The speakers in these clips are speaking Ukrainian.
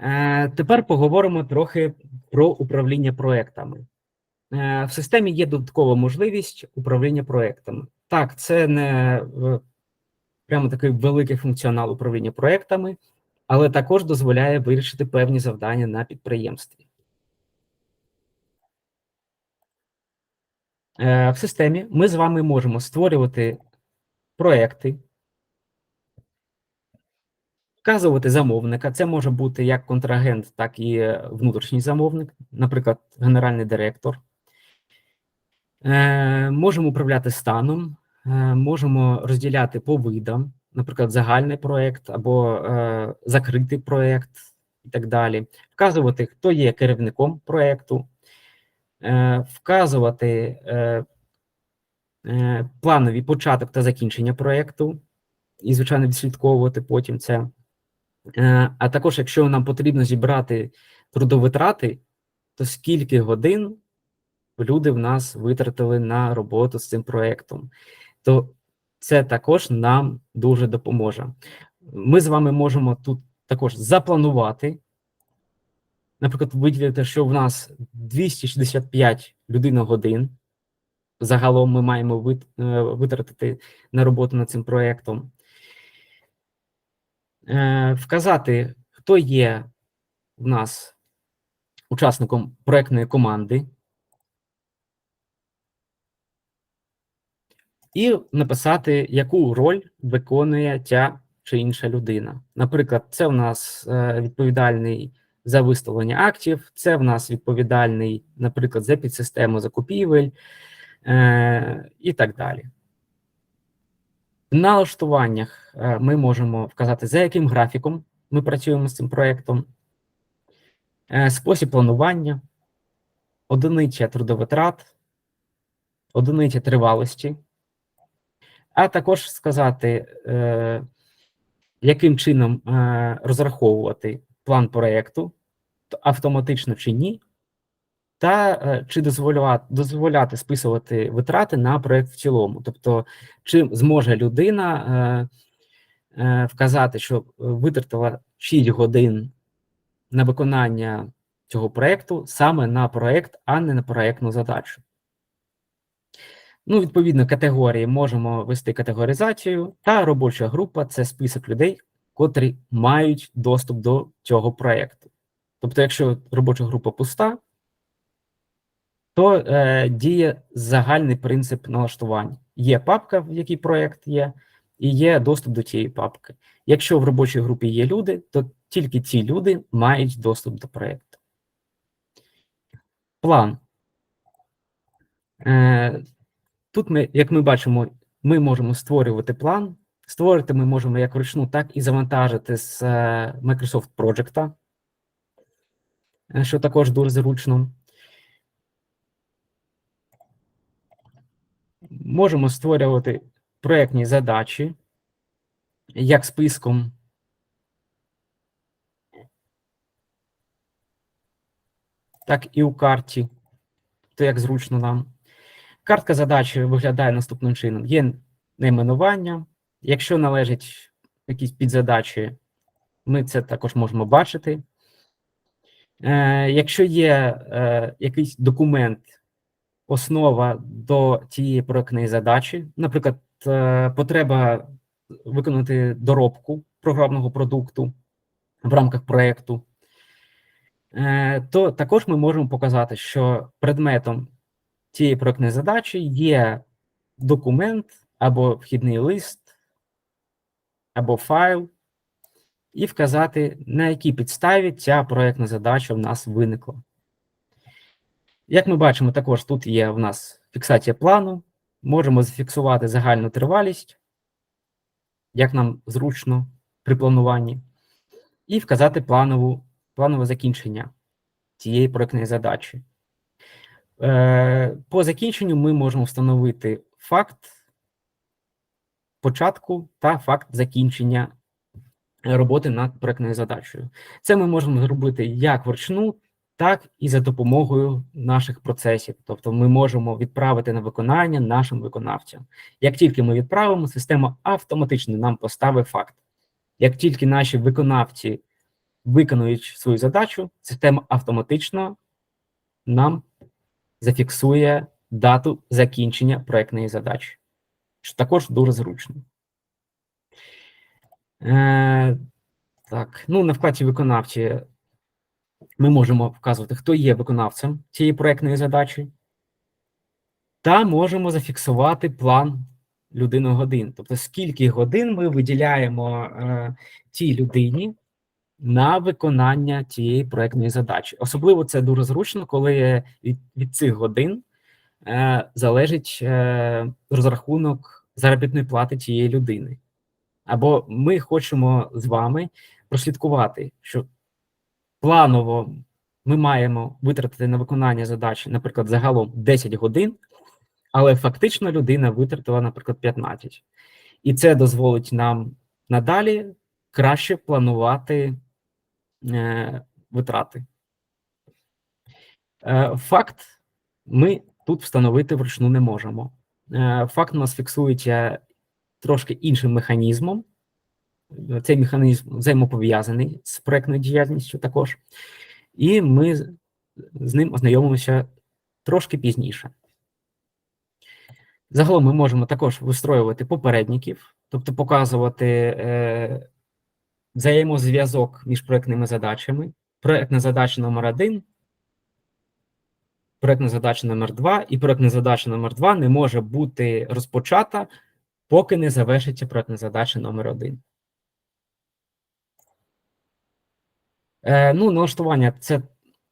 Е, Тепер поговоримо трохи про управління проектами. Е, В системі є додаткова можливість управління проектами. Так, це не прямо такий великий функціонал управління проектами, але також дозволяє вирішити певні завдання на підприємстві. Е, В системі ми з вами можемо створювати проекти, вказувати замовника. Це може бути як контрагент, так і е, внутрішній замовник, наприклад, генеральний директор. Е, Можемо управляти станом, е, можемо розділяти по видам, наприклад, загальний проєкт або е, закритий проєкт і так далі. Вказувати, хто є керівником проєкту, е, вказувати е, е, планові початок та закінчення проєкту, і, звичайно, відслідковувати потім це. Е, А також, якщо нам потрібно зібрати трудовитрати, то скільки годин люди в нас витратили на роботу з цим проєктом, то це також нам дуже допоможе. Ми з вами можемо тут також запланувати, наприклад, виділити, що в нас 265 людиногодин. Загалом ми маємо е, витратити на роботу над цим проєктом. Е, Вказати, хто є в нас учасником проєктної команди. І написати, яку роль виконує ця чи інша людина. Наприклад, це в нас е, відповідальний за виставлення актів, це в нас відповідальний, наприклад, за підсистему закупівель е, і так далі. В налаштуваннях е, ми можемо вказати, за яким графіком ми працюємо з цим проєктом, е, спосіб планування, одиниця трудовитрат, одиниця тривалості, а також сказати, е, яким чином розраховувати план проєкту, автоматично чи ні, та е, чи дозволяти, дозволяти списувати витрати на проєкт в цілому. Тобто, чи зможе людина е, е, вказати, що витратила 6 годин на виконання цього проєкту саме на проєкт, а не на проєктну задачу. Ну, відповідно, категорії можемо вести категоризацію, та робоча група це список людей, котрі мають доступ до цього проєкту. Тобто, якщо робоча група пуста, то е, діє загальний принцип налаштування. Є папка, в якій проєкт є, і є доступ до цієї папки. Якщо в робочій групі є люди, то тільки ці люди мають доступ до проєкту. План. Е, Тут ми, як ми бачимо, ми можемо створювати план. Створити ми можемо як вручну, так і завантажити з е, Microsoft Project, е, що також дуже зручно. Можемо створювати проєктні задачі як списком. Так і у карті, то як зручно нам. Картка задачі виглядає наступним чином: є найменування. Якщо належать якісь підзадачі, ми це також можемо бачити. Е, якщо є е, якийсь документ, основа до цієї проектної задачі, наприклад, е, потреба виконати доробку програмного продукту в рамках проекту, е, то також ми можемо показати, що предметом цієї проектної задачі є документ або вхідний лист, або файл, і вказати, на якій підставі ця проектна задача в нас виникла. Як ми бачимо, також тут є в нас фіксація плану. Можемо зафіксувати загальну тривалість, як нам зручно при плануванні, і вказати планову, планове закінчення цієї проектної задачі. Е, По закінченню ми можемо встановити факт початку та факт закінчення роботи над проектною задачею. Це ми можемо зробити як вручну, так і за допомогою наших процесів. Тобто ми можемо відправити на виконання нашим виконавцям. Як тільки ми відправимо, система автоматично нам поставить факт. Як тільки наші виконавці виконуючи свою задачу, система автоматично нам зафіксує дату закінчення проектної задачі, що також дуже зручно. Е, так, ну на вкладі виконавці ми можемо вказувати, хто є виконавцем цієї проектної задачі, та можемо зафіксувати план людини годин. Тобто, скільки годин ми виділяємо е, тій людині на виконання цієї проектної задачі. Особливо це дуже зручно, коли від, від цих годин е, залежить е, розрахунок заробітної плати тієї людини. Або ми хочемо з вами прослідкувати, що планово ми маємо витратити на виконання задачі, наприклад, загалом 10 годин, але фактично людина витратила, наприклад, 15. І це дозволить нам надалі краще планувати е, витрати. Е, факт ми тут встановити вручну не можемо. Е, факт у нас фіксується трошки іншим механізмом. Цей механізм взаємопов'язаний з проектною діяльністю також, і ми з- ним ознайомимося трошки пізніше. Загалом ми можемо також вистроювати попередників, тобто показувати е, взаємозв'язок між проектними задачами. Проектна задача номер 1 проектна задача номер 2 і проектна задача номер 2 не може бути розпочата, поки не завершиться проектна задача номер 1 Е, ну, налаштування це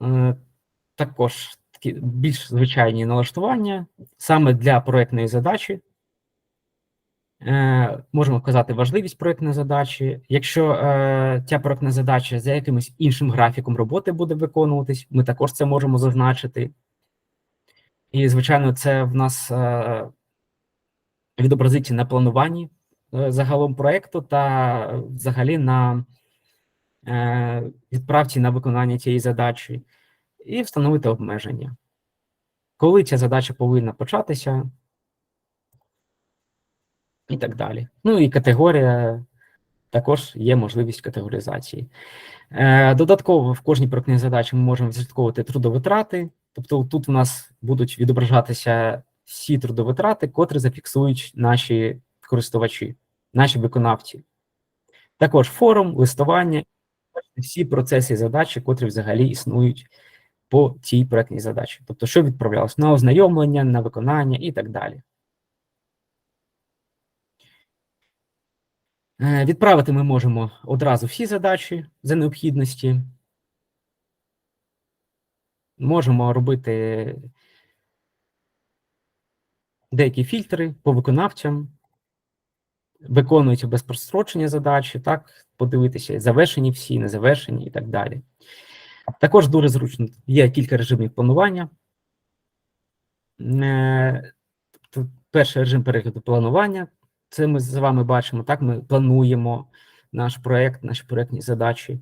е, також такі більш звичайні налаштування саме для проектної задачі. Е, можемо вказати важливість проектної задачі. Якщо ця проектна задача за якимось іншим графіком роботи буде виконуватись, ми також це можемо зазначити. І, звичайно, це в нас відобразиться на плануванні загалом проекту та взагалі на відправці на виконання цієї задачі, і встановити обмеження. Коли ця задача повинна початися, і так далі. Ну і категорія також є можливість категоризації. Е, Додатково в кожній проектній задачі ми можемо відслідковувати трудовитрати, тобто тут у нас будуть відображатися всі трудовитрати, котрі зафіксують наші користувачі, наші виконавці. Також форум, листування, всі процеси і задачі, котрі взагалі існують по цій проектній задачі. Тобто, що відправлялось на ознайомлення, на виконання і так далі. Е, Відправити ми можемо одразу всі задачі за необхідності. Можемо робити деякі фільтри по виконавцям, виконуються без прострочення задачі, так, подивитися, завершені всі, не завершені і так далі. Також дуже зручно є кілька режимів планування. Е, Перший режим перегляду планування. Це ми з вами бачимо. Так, ми плануємо наш проект, наші проектні задачі.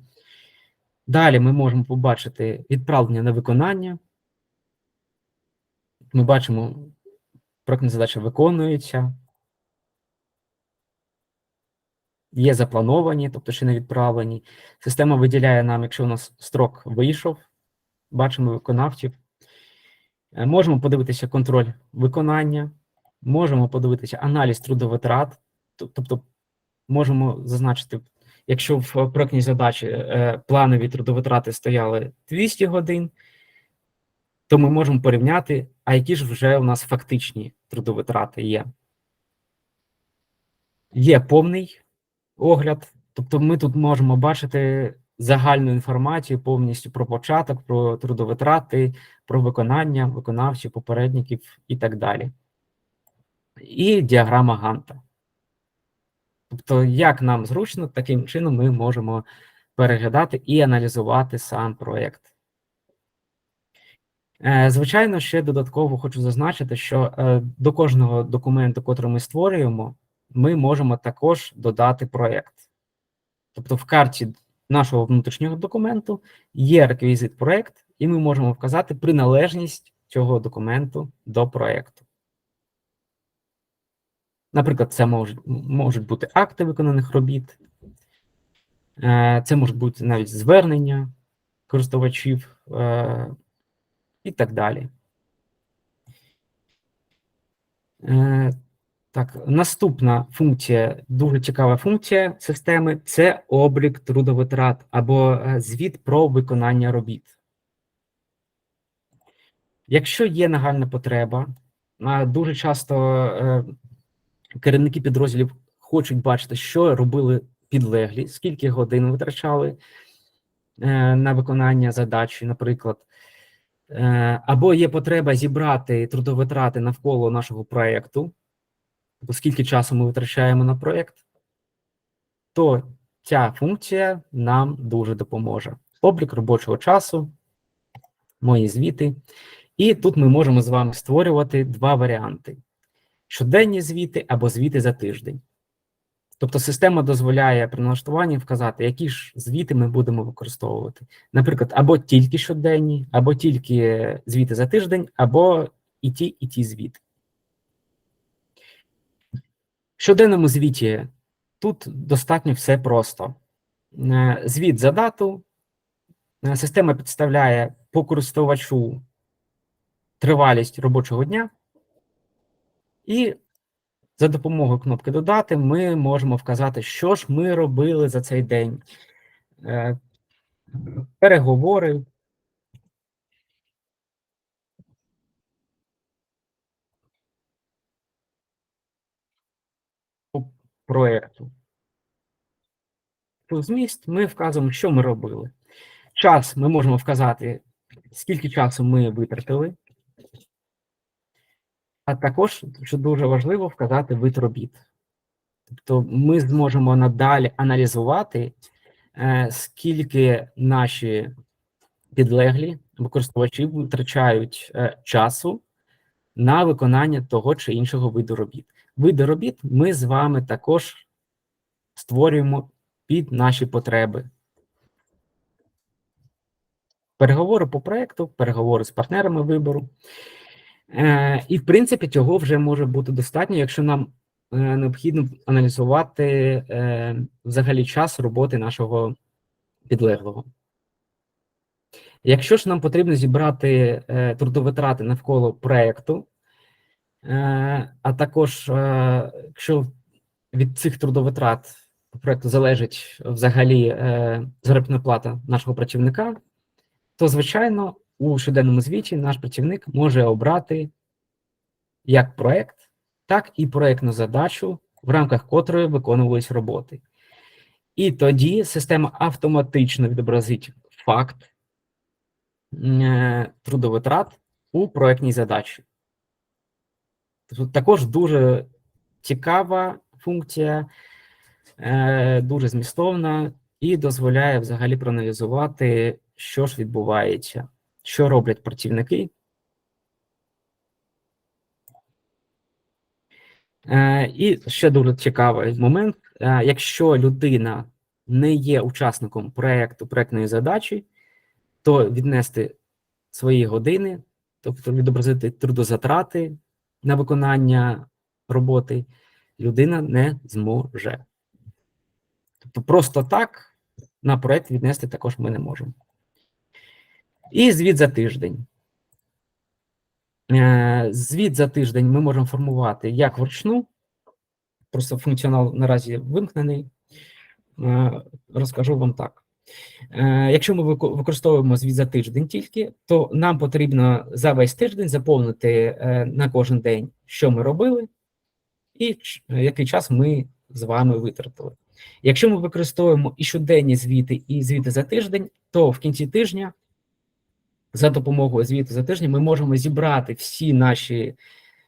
Далі ми можемо побачити відправлення на виконання. Ми бачимо, проектна задача виконується. Є заплановані, тобто ще не відправлені. Система виділяє нам, якщо у нас строк вийшов, бачимо виконавців. Е, Можемо подивитися контроль виконання, можемо подивитися аналіз трудовитрат, тобто можемо зазначити, якщо в проектній задачі е, планові трудовитрати стояли 200 годин, то ми можемо порівняти, а які ж вже у нас фактичні трудовитрати є. Є повний огляд, тобто ми тут можемо бачити загальну інформацію повністю про початок, про трудовитрати, про виконання, виконавців, попередників і так далі. І діаграма Ганта. Тобто, як нам зручно, таким чином ми можемо переглядати і аналізувати сам проєкт. Е, Звичайно, ще додатково хочу зазначити, що е, до кожного документу, котрий ми створюємо, ми можемо також додати проєкт. Тобто в карті нашого внутрішнього документу є реквізит проєкт, і ми можемо вказати приналежність цього документу до проєкту. Наприклад, це можуть, можуть бути акти виконаних робіт, Е, Це можуть бути навіть звернення користувачів е, і так далі. Так, наступна функція, дуже цікава функція системи це облік трудовитрат або е, звіт про виконання робіт. Якщо є нагальна потреба, дуже часто е, керівники підрозділів хочуть бачити, що робили підлеглі, скільки годин витрачали е, на виконання задачі, наприклад, або є потреба зібрати трудовитрати навколо нашого проєкту, тобто скільки часу ми витрачаємо на проєкт, то ця функція нам дуже допоможе. Облік робочого часу, мої звіти. І тут ми можемо з вами створювати два варіанти: щоденні звіти або звіти за тиждень. Тобто система дозволяє при налаштуванні вказати, які ж звіти ми будемо використовувати. Наприклад, або тільки щоденні, або тільки звіти за тиждень, або і ті, і ті звіти. В щоденному звіті тут достатньо все просто. Е, Звіт за дату. Е, Система підставляє по користувачу тривалість робочого дня, і за допомогою кнопки Додати ми можемо вказати, що ж ми робили за цей день. Е, Переговори. По проекту. По зміст ми вказуємо, що ми робили. Час ми можемо вказати, скільки часу ми витратили. А також, що дуже важливо, вказати вид робіт. Тобто ми зможемо надалі аналізувати, е, скільки наші підлеглі або користувачі витрачають е, часу на виконання того чи іншого виду робіт. Види робіт ми з вами також створюємо під наші потреби. Переговори по проекту, переговори з партнерами вибору. Е, І, в принципі, цього вже може бути достатньо, якщо нам е, необхідно аналізувати е, взагалі час роботи нашого підлеглого. Якщо ж нам потрібно зібрати трудовитрати навколо проєкту, е, а також, е, якщо від цих трудовитрат по проєкту залежить взагалі е, заробітна плата нашого працівника, то, звичайно, у щоденному звіті наш працівник може обрати як проект, так і проектну задачу, в рамках котрої виконувались роботи. І тоді система автоматично відобразить факт е, трудовитрат у проектній задачі. Тобто також дуже цікава функція, е, дуже змістовна і дозволяє взагалі проаналізувати, що ж відбувається, що роблять працівники. Е, І ще дуже цікавий момент: Е, якщо людина не є учасником проекту проектної задачі, то віднести свої години, тобто відобразити трудозатрати на виконання роботи, людина не зможе. Тобто, просто так на проект віднести також ми не можемо. І звіт за тиждень. Е, Звіт за тиждень ми можемо формувати як вручну, просто функціонал наразі вимкнений. Е, Розкажу вам так. Е, Якщо ми використовуємо звіт за тиждень тільки, то нам потрібно за весь тиждень заповнити е, на кожен день, що ми робили, і який час ми з вами витратили. Якщо ми використовуємо і щоденні звіти, і звіти за тиждень, то в кінці тижня за допомогою звіту за тиждень ми можемо зібрати всі наші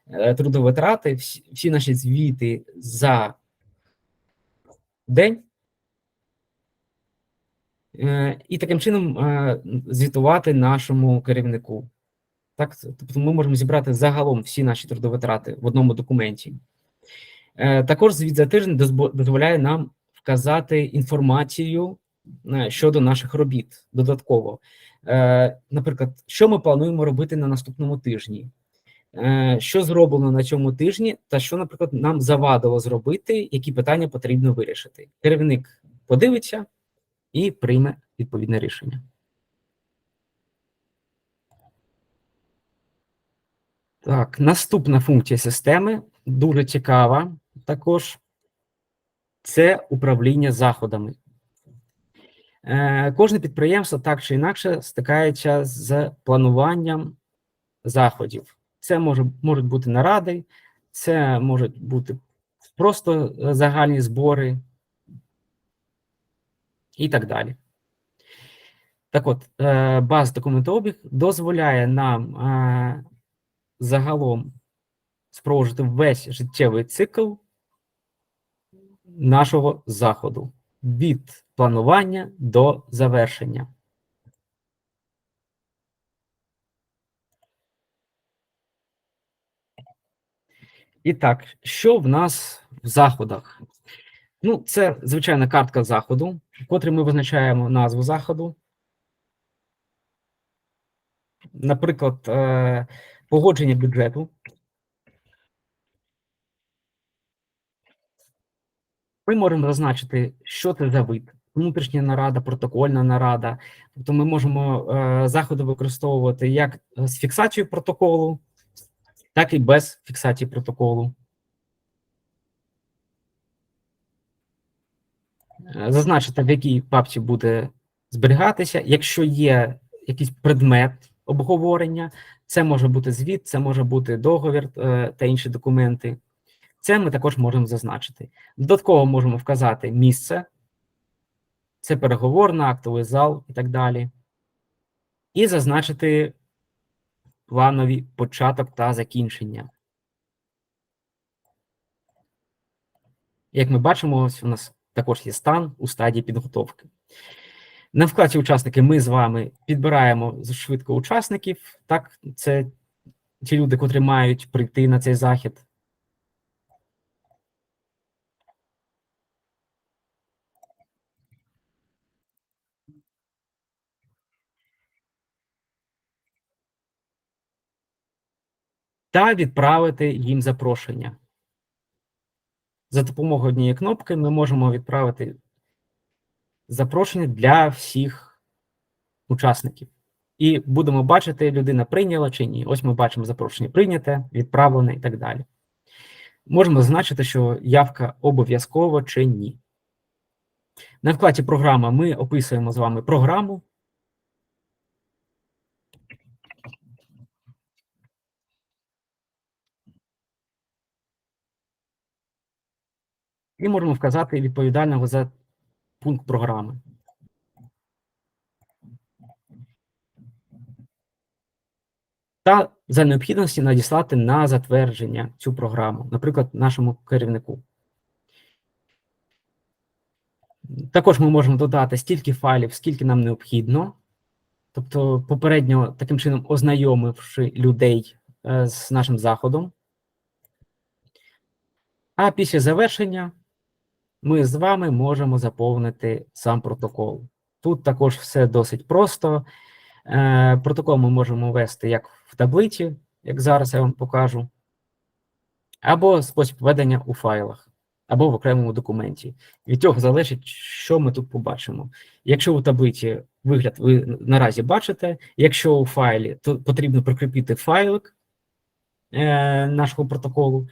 е, трудовитрати, всі наші звіти за день. Е, І таким чином е, звітувати нашому керівнику. Так, тобто ми можемо зібрати загалом всі наші трудовитрати в одному документі. Е, Також звіт за тиждень дозволяє нам вказати інформацію щодо наших робіт додатково. Наприклад, що ми плануємо робити на наступному тижні, що зроблено на цьому тижні, та що, наприклад, нам завадило зробити, які питання потрібно вирішити. Керівник подивиться і прийме відповідне рішення. Так, наступна функція системи дуже цікава також. Це управління заходами. Е, Кожне підприємство так чи інакше стикається з плануванням заходів. Це може, можуть бути наради, це можуть бути просто е, загальні збори і так далі. Так от, е, баз документообіг дозволяє нам е, загалом спроводжувати весь життєвий цикл нашого заходу від планування до завершення. І так, що в нас в заходах? Ну, це звичайна картка заходу, в котрій ми визначаємо назву заходу. Наприклад, е, погодження бюджету. Ми можемо зазначити, що це за вид, внутрішня нарада, протокольна нарада. Тобто ми можемо е, заходи використовувати як з фіксацією протоколу, так і без фіксації протоколу. Зазначити, в якій папці буде зберігатися. Якщо є якийсь предмет обговорення, це може бути звіт, це може бути договір е, та інші документи. Це ми також можемо зазначити. Додатково можемо вказати місце, це переговорна, актовий зал і так далі. І зазначити планові початок та закінчення. Як ми бачимо, ось у нас також є стан у стадії підготовки. На вкладці учасники ми з вами підбираємо швидко учасників. Так, це ті люди, котрі мають прийти на цей захід. та відправити їм запрошення. За допомогою однієї кнопки ми можемо відправити запрошення для всіх учасників. І будемо бачити, людина прийняла чи ні. Ось ми бачимо запрошення прийняте, відправлене і так далі. Можемо зазначити, що явка обов'язкова чи ні. На вкладі програма ми описуємо з вами програму. І можемо вказати відповідального за пункт програми. Та за необхідності надіслати на затвердження цю програму, наприклад, нашому керівнику. Також ми можемо додати стільки файлів, скільки нам необхідно. Тобто, попередньо таким чином ознайомивши людей е, з нашим заходом. А після завершення ми з вами можемо заповнити сам протокол. Тут також все досить просто. Е, Протокол ми можемо ввести як в таблиці, як зараз я вам покажу, або спосіб ведення у файлах, або в окремому документі. Від цього залежить, що ми тут побачимо. Якщо у таблиці вигляд ви наразі бачите, якщо у файлі, то потрібно прикріпити файлик е, нашого протоколу.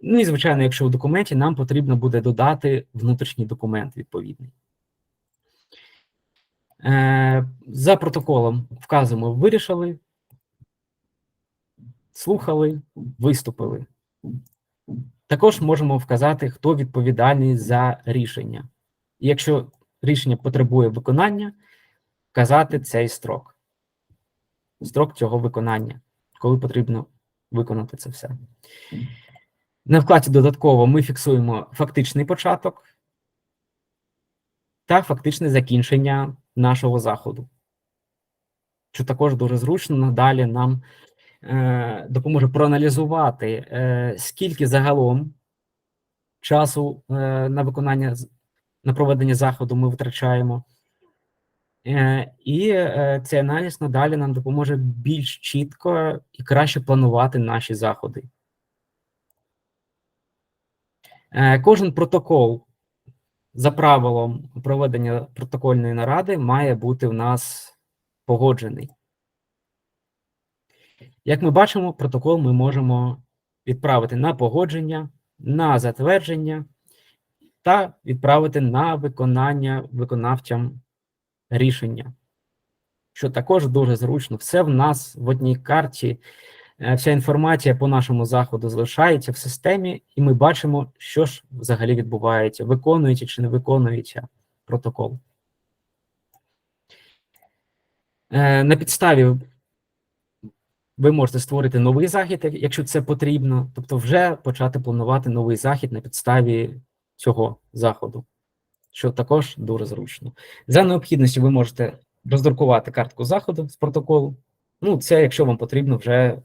Ну і, звичайно, якщо у документі, нам потрібно буде додати внутрішній документ відповідний. Е, За протоколом вказуємо вирішили, слухали, виступили. Також можемо вказати, хто відповідальний за рішення. Якщо рішення потребує виконання, вказати цей строк. Строк цього виконання, коли потрібно виконати це все. На вкладі додатково ми фіксуємо фактичний початок та фактичне закінчення нашого заходу, що також дуже зручно надалі нам е, допоможе проаналізувати, е, скільки загалом часу е, на виконання на проведення заходу ми витрачаємо. Е, і е, цей аналіз надалі нам допоможе більш чітко і краще планувати наші заходи. Е, Кожен протокол за правилом проведення протокольної наради має бути в нас погоджений. Як ми бачимо, протокол ми можемо відправити на погодження, на затвердження та відправити на виконання виконавцям рішення, що також дуже зручно. Все в нас в одній карті, вся інформація по нашому заходу залишається в системі, і ми бачимо, що ж взагалі відбувається, виконується чи не виконується протокол. Е, На підставі ви можете створити новий захід, якщо це потрібно, тобто вже почати планувати новий захід на підставі цього заходу, що також дуже зручно. За необхідністю ви можете роздрукувати картку заходу з протоколу. Ну, це якщо вам потрібно вже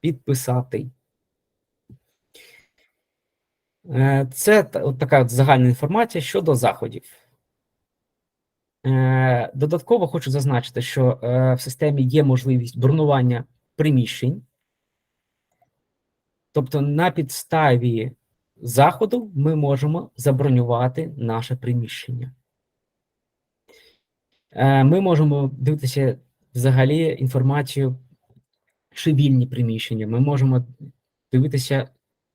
підписати. Е, Це от така от загальна інформація щодо заходів. Е, Додатково хочу зазначити, що е, в системі є можливість бронування приміщень. Тобто на підставі заходу ми можемо забронювати наше приміщення. Ми можемо дивитися взагалі інформацію, чи вільні приміщення. Ми можемо дивитися,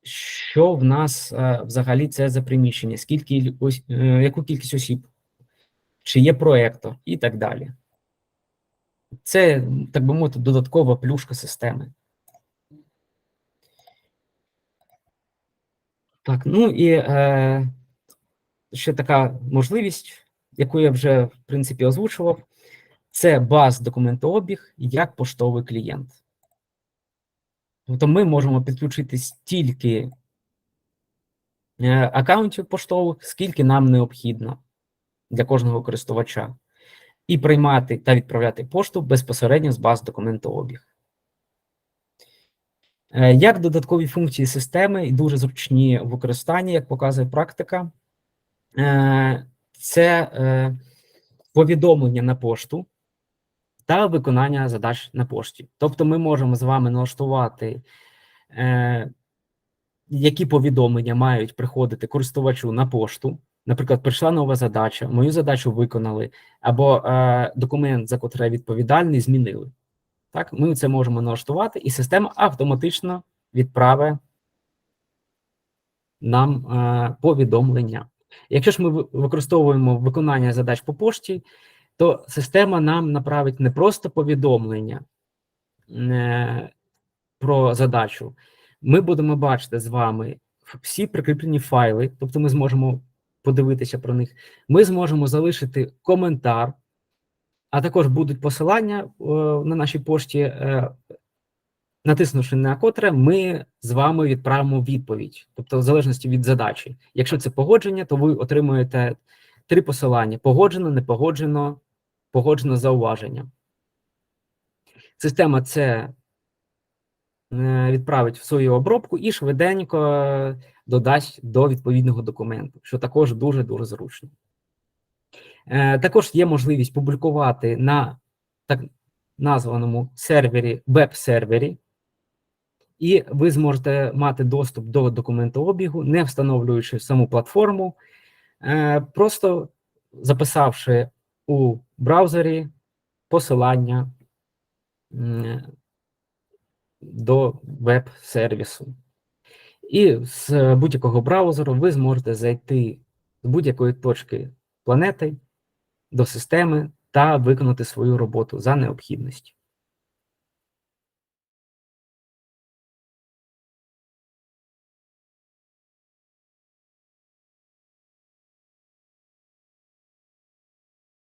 що в нас е, взагалі це за приміщення, скільки ось, е, яку кількість осіб, чи є проектор і так далі. Це, так би мовити, додаткова плюшка системи. Так, ну і е, ще така можливість, яку я вже, в принципі, озвучував, це баз документообіг як поштовий клієнт. Тобто ми можемо підключити стільки е, аккаунтів поштових, скільки нам необхідно для кожного користувача, і приймати та відправляти пошту безпосередньо з баз документообіг. Е, Як додаткові функції системи і дуже зручні в використанні, як показує практика, е, це повідомлення на пошту та виконання задач на пошті. Тобто ми можемо з вами налаштувати, е, які повідомлення мають приходити користувачу на пошту. Наприклад, прийшла нова задача, мою задачу виконали, або е, документ, за котрий відповідальний, змінили. Так, ми це можемо налаштувати, і система автоматично відправить нам е, повідомлення. Якщо ж ми використовуємо виконання задач по пошті, то система нам направить не просто повідомлення е, про задачу. Ми будемо бачити з вами всі прикріплені файли, тобто ми зможемо подивитися про них. Ми зможемо залишити коментар, а також будуть посилання е, на нашій пошті, е, натиснувши на котре, ми з вами відправимо відповідь, тобто в залежності від задачі. Якщо це погодження, то ви отримуєте три посилання: погоджено, не погоджено, погоджено з зауваженням. Система це е, відправить в свою обробку і швиденько е, додасть до відповідного документу, що також дуже дуже зручно. Е, Також є можливість публікувати на так названому сервері, веб-сервері, і ви зможете мати доступ до документообігу, не встановлюючи саму платформу, просто записавши у браузері посилання до веб-сервісу. І з будь-якого браузеру ви зможете зайти з будь-якої точки планети до системи та виконати свою роботу за необхідності.